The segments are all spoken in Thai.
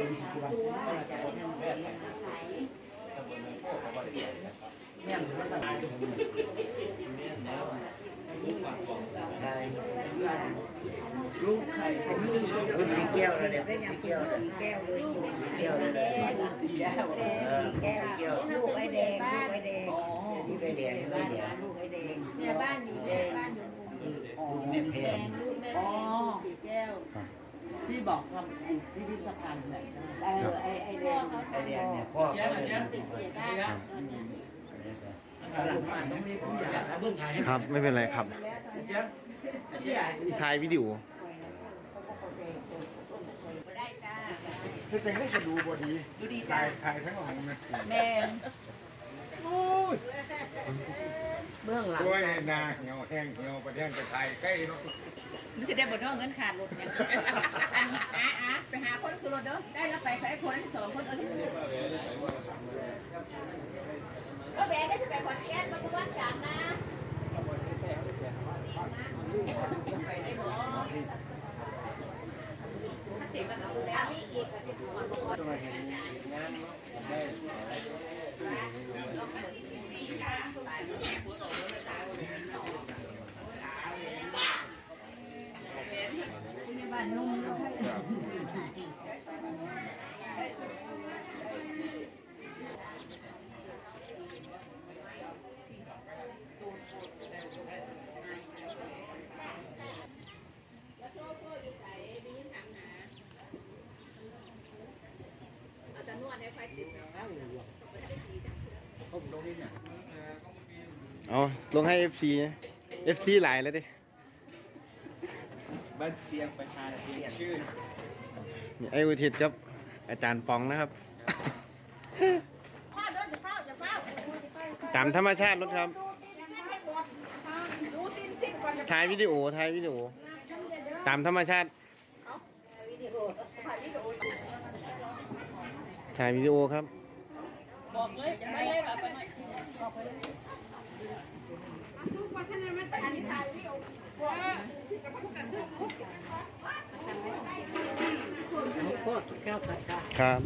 ลูกไข่เป็นลูกรุ่นสีแก้วแล้วเดี๋ยวสีแก้วสีแก้วเลยแก้วแล้วแดงสีแก้วเออสีแก้วลูกไอ้แดงลูกไอ้แดงอ๋อที่ใบแดงใบแดงลูกไอ้แดงเนี่ยบ้านอยู่เนี่ยบ้านอยู่มุมอ๋อแม่แพแดงงลูกแม่แดงสีแก้ว ที่บอกทำพิพิธภัณฑ์ไหนเออไอ้ไอ้แดพ่องเขาไอแดงเนี่ยพ่อเขาเลยติดเกียรได้ครับหลังมาต้องมีผู้ใหญ่แล้วเบื้องไทยครับ ไม่เป็นไรครับเชียงเชียงถ่ายวิดีโอได้จ้าคือแต่ให้จะดูบดีดูดีจ้าถ่ายถ่ายทั้งหลังนะแมน เบื้องหลังด้วยนาเหี่ยวแห้งเหี่ยวประเทศจะถ่ายใกล้เนาะมันจะได้บนนอกเงินขาดรถเนี่ยอันอะอะไปหาคนคือรถเด้อได้แล้วไปใครคนสองคนเออก็แบกได้จะไปขอนแก่นมาทุกวันจันทร์นะถ้าติดมันเอาแล้วมีอีกก็จะถูกมัน เอาลงให้ FC FC หลายแล้วดิบ้านเชียงประชาเชียงชื่อนี่ไอ้อุทิศครับอาจารย์ปองนะครับพ่อเดินจะเฝ้าจะเฝ้าตามธรรมชาติรถครับดูตีนสิ้นก่อนจะถ่ายวิดีโอถ่ายวิดีโอ ตามธรรมชาติถ่ายวิดีโอครับบ อกเลยไม่เลยแบบไปหน่อยโคตรแก้วผัดกาครับ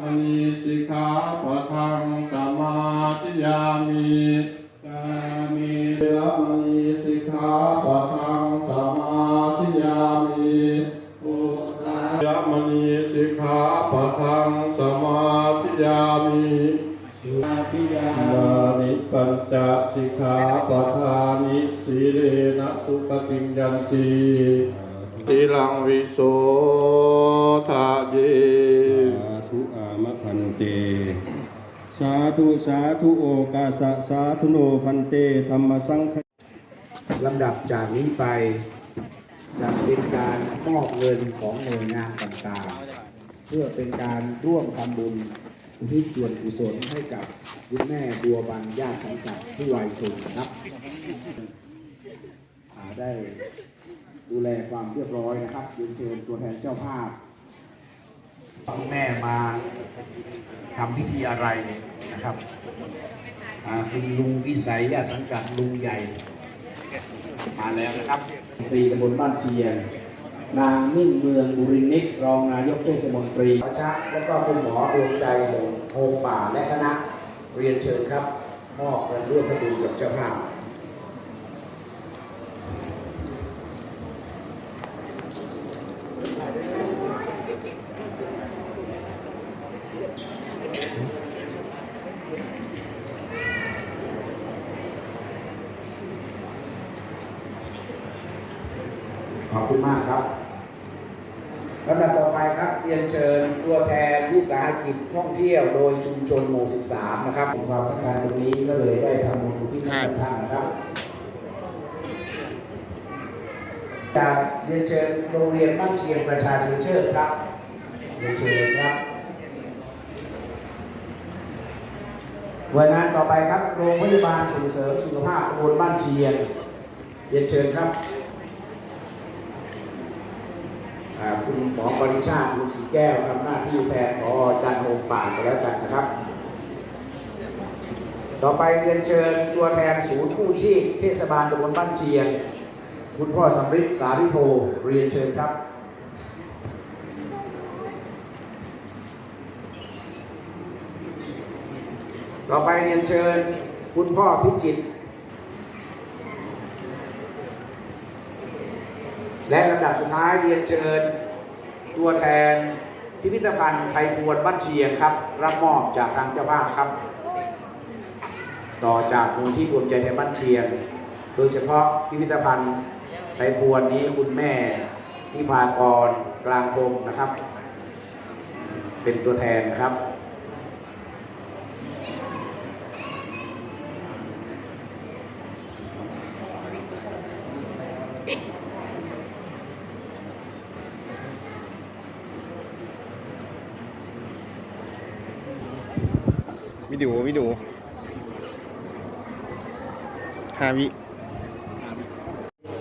อามีสิกขาปะทังสมาธิยามิกามิ งสมาธิยามินานิปัญจสิกขาปะทานิสีเลนะสุขติงยันติสีลังวิโสทาเยสาธุอามะพันเต สาธุสาธุโอกาสะสาธุโนพันเตธรรมสังฆลำดับจากนี้ไปจะเป็นการมอบเงินของหน่วยงานต่างๆ เพื่อเป็นการร่วมทำบุญอุทิศส่วนกุศลให้กับคุณแม่บัวบันญาติสังกัดผู้วัยชนนะครับอ่าได้ดูแลความเรียบร้อยนะครับเรียนเชิญตัวแทนเจ้าภาพคุณแม่มาทำพิธีอะไรนะครับอ่าคุณลุงวิสัยญาติสังกัดลุงใหญ่มาแล้วนะครับตรีตำบลบ้านเชียง นางมิ่งเมืองบุรินิกรองนายกเทศมนตรีพระชะและก็คุณหมอดวงใจโฮมป่าและคณะเรียนเชิญครับมอบเงินร่วมทำบุญกับเจ้าภาพขอบคุณมากครับ ลำดับต่อไปครับเรียนเชิญตัวแทนวิสาหกิจท่องเที่ยวโดยชุมชนหมู่ 13 นะครับความสำคัญตรงนี้ก็เลยได้ทำบุญที่นี่ท่านนะครับจากเรียนเชิญโรงเรียนบ้านเชียงประชาชนเชิดครับเรียนเชิญครับหน่วยงานต่อไปครับโรงพยาบาลส่งเสริมสุขภาพตำบลบ้านเชียงเรียนเชิญครับ อ่า คุณหมอบริชาติลุงสีแก้วทำหน้าที่แทนพอจันโฮมป่าก็แล้วกันนะครับ ต่อไปเรียนเชิญตัวแทนศูนย์กู้ชีพเทศบาลตำบลบ้านเชียง คุณพ่อสำริดสาริโทเรียนเชิญครับต่อไปเรียนเชิญ คุณพ่อพิจิตร และลำดับสุดท้ายเรียนเชิญ ตัวแทนพิพิธภัณฑ์ไทยพวนบ้านเชียงครับ รับมอบจากทางเจ้าภาพครับ ต่อจากมูลที่ภูมิใจไทยบ้านเชียง โดยเฉพาะพิพิธภัณฑ์ไทยพวนนี้คุณแม่ที่พากรกลางพรมนะครับ เป็นตัวแทนครับ วิดีโอวิดีโอห้าวิ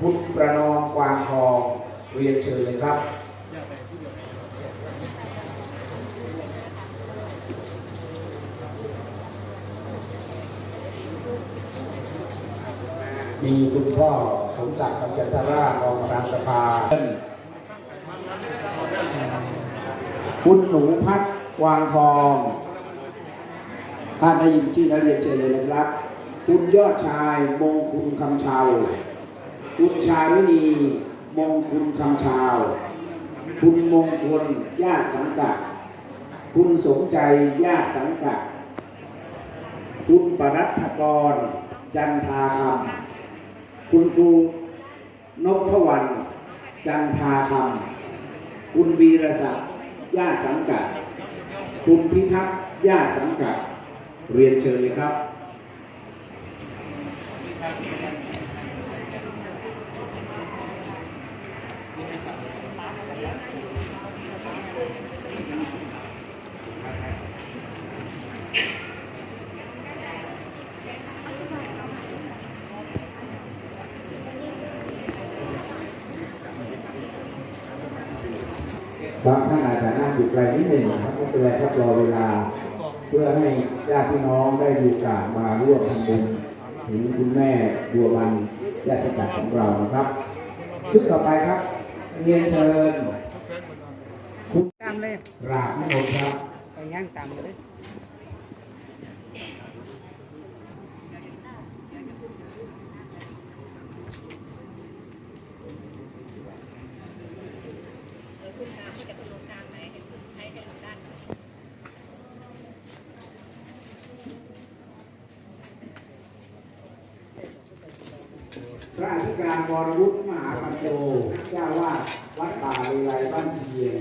คุณประนอมกวางทองเรียนเชิญเลยครับ มีคุณพ่อสมศักดิ์คำจันทราชรองประธานสภา คุณหนูพัดกวางทอง ถ้าได้ยินชื่อแล้วเรียนเชิญเลยนะครับ คุณยอดชายมงคุณคำชาว คุณชาวินีมงคุณคำชาว คุณมงคลญาติสังกัด คุณสมใจญาติสังกัด คุณปรัตกร จันทาคำคุณครูนพวรรณจันทาคำคุณวีรศักดิ์ญาติสังกัด คุณพิทักษ์ญาติสังกัด เรียนเชิญเลยครับบางท่านอาจจะนั่งอยู่ไกลนิดหนึ่งครับไม่เป็นไรครับรอเวลา เพื่อให้ญาติพี่น้องได้มีโอกาสมาร่วมทำบุญถึงคุณแม่บัววันญาติสกัดของเรานะครับชุดต่อไปครับ เรียนเชิญคุณตามเลยราบนิมนต์ครับไปย่างตามเลย เออคุณตามที่จะคุณลงกลางไหนให้ให้ให้ลงด้าน พระอธิการวรวุฒิมหาปัญโยเจ้าวาดวัดป่าเลไลบ้านเชียง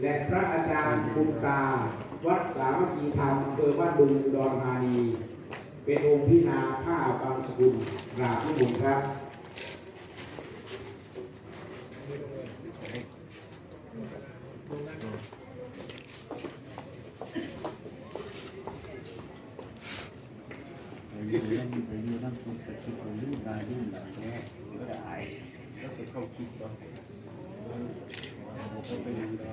และพระอาจารย์บุญตา วัดสามัคคีธรรมอำเภอบ้านดุงอุดรธานี เป็นองค์พินาผ้าบางสกุลกราบทุกบุญครับ ไปอยู่นั่นไปอยู่นั่นคุณสกิดคนลื่นตายลื่นหลังแน่ก็ได้ก็จะเข้า คิดว่าผมเป็นยังไร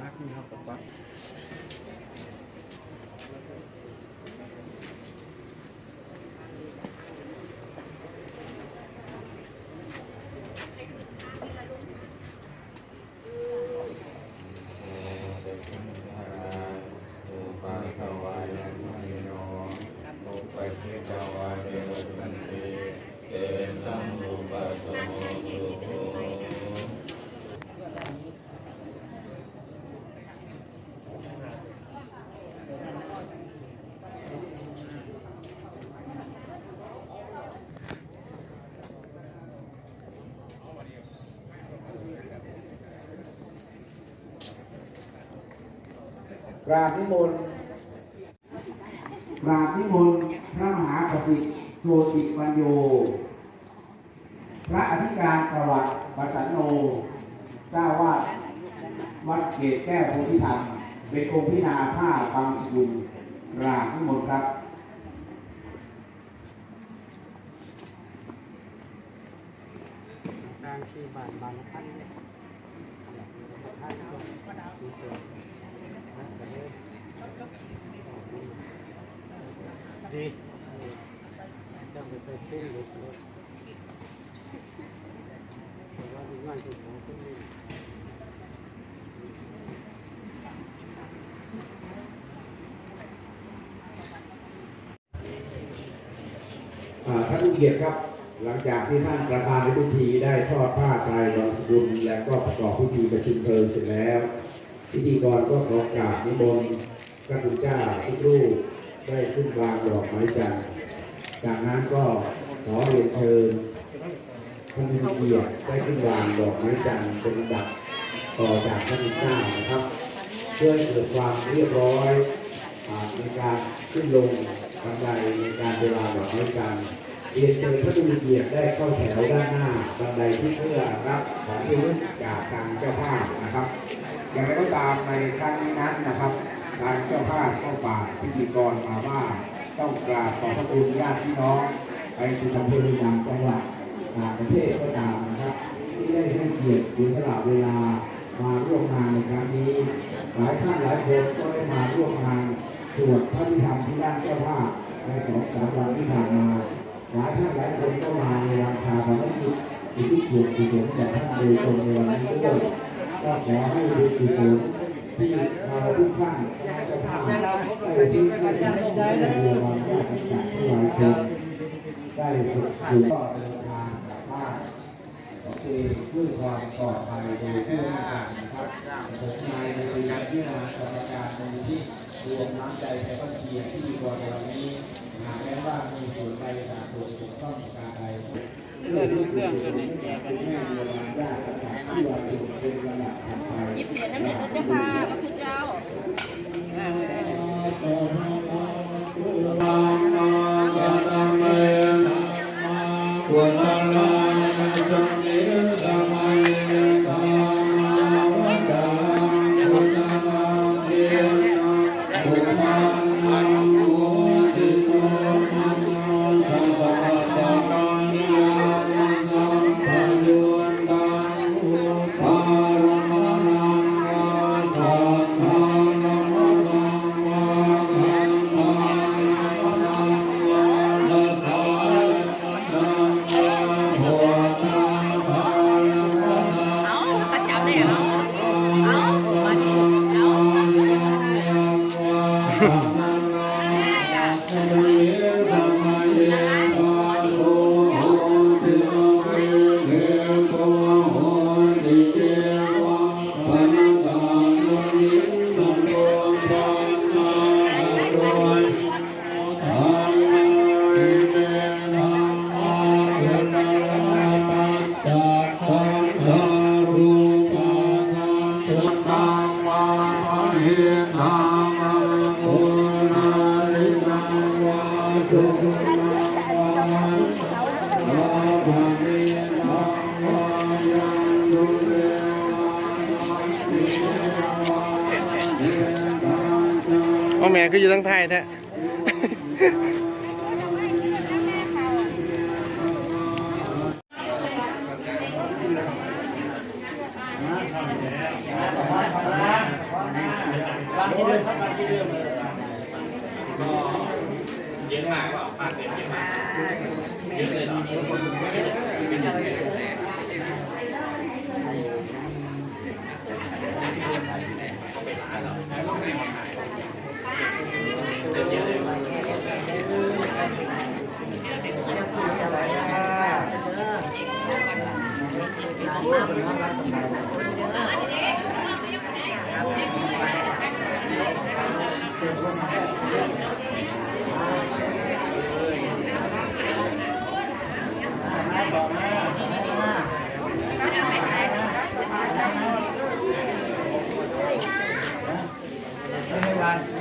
มากนี่ครับกับว่า กราบนิมนต์กราบนิมนต์พระมหาประสิทธิ์โชติปัญโย พระอธิการประวัติประสันโนเจ้าวาดวัดเกตแก้วโพธิธรรม เป็นองค์พินาผ้าบางสกุลกราบนิมนต์ครับกางสี่บาทบางพันท่านก็สี่ตัว ดีจะไปใส่ตู้รถรถอ่าท่านผู้เกียรติครับหลังจากที่ท่านประธานในพิธีได้ทอดผ้าไตรบางสกุลและก็ประกอบพิธีประชุมเพลิงเสร็จแล้ว พิธีกรก็ขอกราบนิมนต์พระคุณเจ้าทุกรูปได้ขึ้นวางดอกไม้จันทร์จากนั้นก็ขอเรียนเชิญท่านผู้เกียรติได้ขึ้นวางดอกไม้จันทร์เป็นลำดับต่อจากพระคุณเจ้านะครับ เพื่อเกิดความเรียบร้อยในการขึ้นลงบันไดในการเวลาดอกไม้จันทร์เรียนเชิญพระผู้มีเกียรติได้เข้าแถวด้านหน้าบันไดที่เพื่อรับของที่ลึกจากทางเจ้าภาพนะครับ อย่างไรก็ตามในครั้งนี้นั้นนะครับทางเจ้าภาพก็ฝากพิธีกรมาว่าต้องกราบขอบพระคุณญาติพี่น้องไปชุมนุมเพื่อนามจังหวัดต่างประเทศก็ตามนะครับ ที่ได้ให้เกียรติเสียสละเวลามาร่วมงานในครั้งนี้ หลายท่านหลายคนก็ได้มาร่วมงานสวดพระพิธรรมที่ด้านเจ้าภาพในสองสามวันที่ผ่านมา หลายท่านหลายคนก็มาในวันชาพนกิจที่ที่สวดกุศลแก่ท่านโดยตรงในวันนี้ด้วย ก็ขอให้บุญกุศลที่เราทุกท่านคณะเจ้าภาพได้ที่ได้ได้ได้ในวันญาติสักการที่หลายคนได้สุขสุขก็เดินทางกลับบ้านโอเคด้วยความปลอดภัยโดยทั่วหน้านะครับผมนายในปีนักวินากรรมการมูลที่รวมน้ำใจไทยบ้านเชียร์ที่มีกรในวันนี้หากแม้ว่ามีส่วนใดขาดตกบกพร่องประการใด เลืองที่ส่วนรวมให้แก่กันญาติสถานที่วันสุขเป็นระดับถัดไปยิบเหรียญน้ำเหรียญเจ้าค่ะพระคุณเจ้า พ่อแม่คืออยู่ทั้งไทยแท้ trabajo.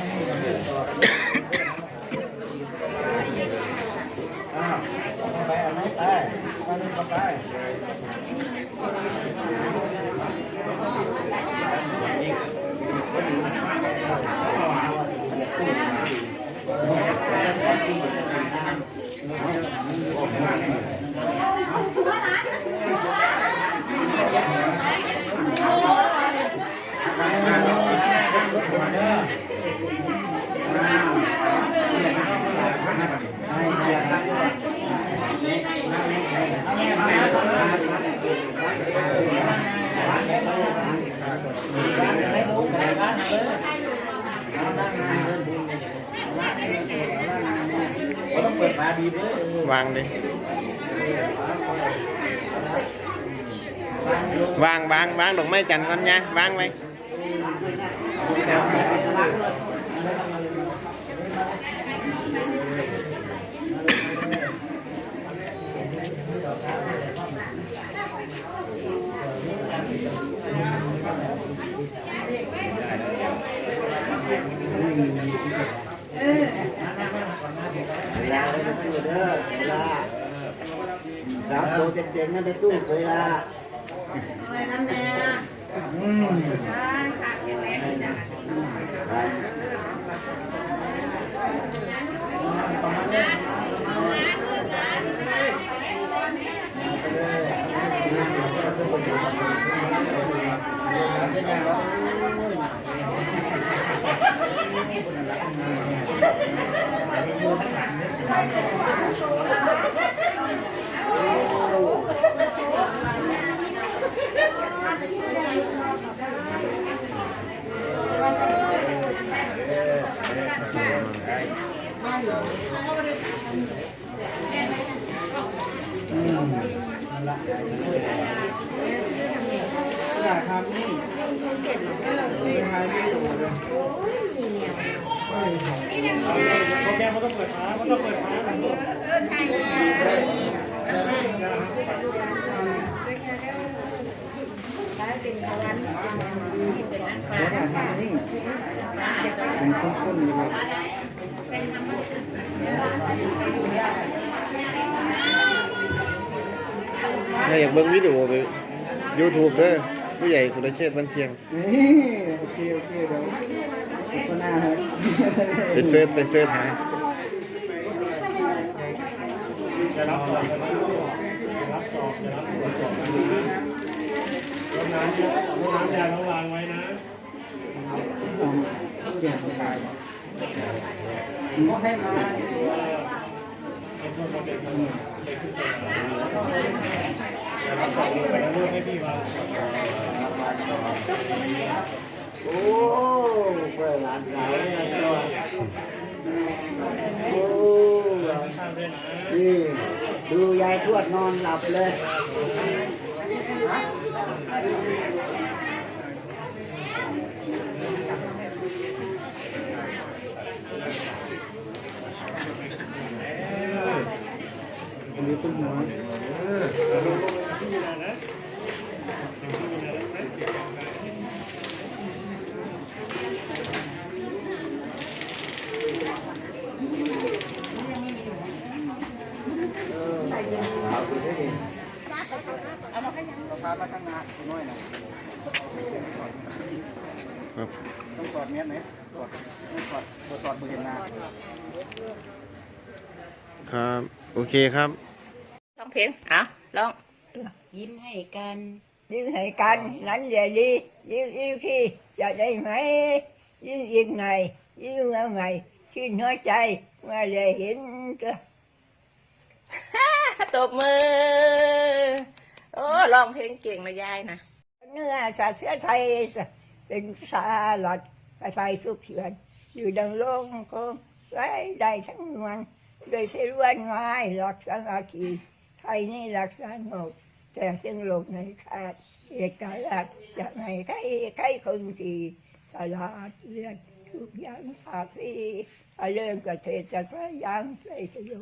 เลยวางเลยวางวา ไปตู้เด้อเวลาสามตัวเจ๋งๆนั่นไปตู้เวลา อยากทำนี่ทายไม่ถูกเลยโปรแกรมมันต้องเปิดฟ้ามันต้องเปิด เป็นข้นๆเลยครับถ้าอยากเบิ่งวิดีโอไป YouTube เด้อผู้ใหญ่สุรเชษฐ์บันเชียงนี่โอเคโอเคเดี๋ยวโฆษณาครับไปเซิร์ชไปเซิร์ชหาจะรับต่อจะรับต่อจะรับ ต่อจะรับต่อรถน้ำยาต้องวางไว้นะเดี๋ยวก็ให้มาไอ้พวกเป็นคนเล็กขึ้นไปจะรับต่อไปแล้วให้พี่วางโอ้เปิดร้านขายนะจ๊ะโอ้นะนี่ดูยายทวดนอนหลับเลย อันนี้ต้นไม้ พี่นะนะพี่นะนะ เอาดูได้ดิพามาข้างหน้าน้อยนะครับ ต้องกอดเมียไหมกอดไม่กอดกอดมือเห็นหน้า ครับ โอเคครับร้องเพลงอะร้องยิ้มให้กัน ยิ้มให้กันนั้นอย่าดียิ้มอีกทีจะได้ไหมยิ้มอีกไงยิ้มแล้วไงชื่นหัวใจเมื่อได้เห็นเธอตบมือ โอ้ร้องเพลงเก่งนะยายนะเนื้อสัตว์เสื้อไทยเป็นสาหลอดไฟสุกเถื่อนอยู่ดังโลงคงไว้ได้ทั้งมวล โดยเสรวนง่ายหลอดสังอาคีไทยนี่หลักสงบแต่ซึ่งโลกในขาดเอกลักษณ์จางไหนใครใครคนดีตลาดเรือดทุกอย่างสาสีเรื่องเกษตรกรรมยังใจสยุ